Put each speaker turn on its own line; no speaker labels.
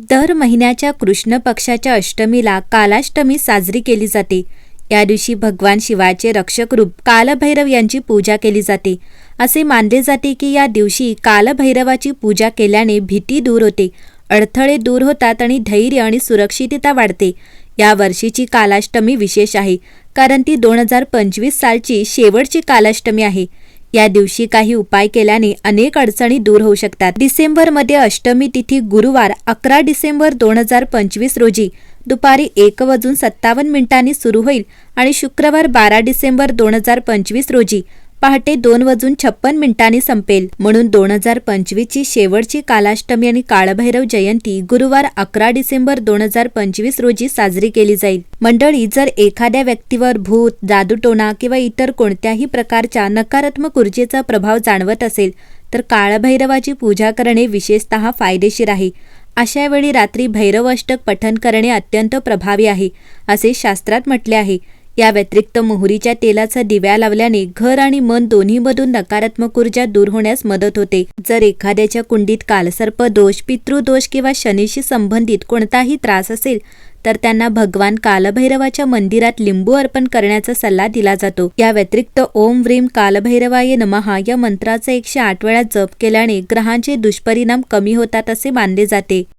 दर महिन्याच्या कृष्ण पक्षाच्या अष्टमीला कालाष्टमी साजरी केली जाते. या दिवशी भगवान शिवाचे रक्षक रूप कालभैरव यांची पूजा केली जाते. असे मानले जाते की या दिवशी कालभैरवाची पूजा केल्याने भीती दूर होते अडथळे दूर होतात आणि धैर्य आणि सुरक्षितता वाढते. या वर्षीची कालाष्टमी विशेष आहे कारण ती दोन हजार पंचवीस सालची शेवटची कालाष्टमी आहे. या दिवशी काही उपाय केल्याने अनेक अडचणी दूर होऊ शकतात. डिसेंबरमध्ये अष्टमी तिथी गुरुवार अकरा डिसेंबर दोन हजार पंचवीस रोजी. दुपारी एक वाजून सत्तावन्न मिनिटांनी सुरू होईल आणि शुक्रवार बारा डिसेंबर दोन हजार पंचवीस रोजी. पहाटे दोन वाजून छप्पन मिनिटांनी संपेल. म्हणून दोन हजार पंचवीसची शेवटची कालाष्टमी आणि काळभैरव जयंती गुरुवार अकरा डिसेंबर दोन हजार पंचवीस रोजी साजरी केली जाईल. मंडळी जर एखाद्या व्यक्तीवर भूत जादूटोणा किंवा इतर कोणत्याही प्रकारच्या नकारात्मक ऊर्जेचा प्रभाव जाणवत असेल तर काळभैरवाची पूजा करणे विशेषतः फायदेशीर आहे. अशा वेळी रात्री भैरवष्टक पठन करणे अत्यंत प्रभावी आहे असे शास्त्रात म्हटले आहे. या व्यतिरिक्त मोहरीच्या तेलाचा दिव्या लावल्याने घर आणि मन दोन्हीमधून नकारात्मक ऊर्जा दूर होण्यास मदत होते. जर एखाद्याच्या कुंडीत कालसर्प दोष पितृदोष किंवा शनीशी संबंधित कोणताही त्रास असेल तर त्यांना भगवान कालभैरवाच्या मंदिरात लिंबू अर्पण करण्याचा सल्ला दिला जातो. या व्यतिरिक्त ओम व्रीम कालभैरवाय नमहा या मंत्राचा एकशे आठ वेळा जप केल्याने ग्रहांचे दुष्परिणाम कमी होतात असे मानले जाते.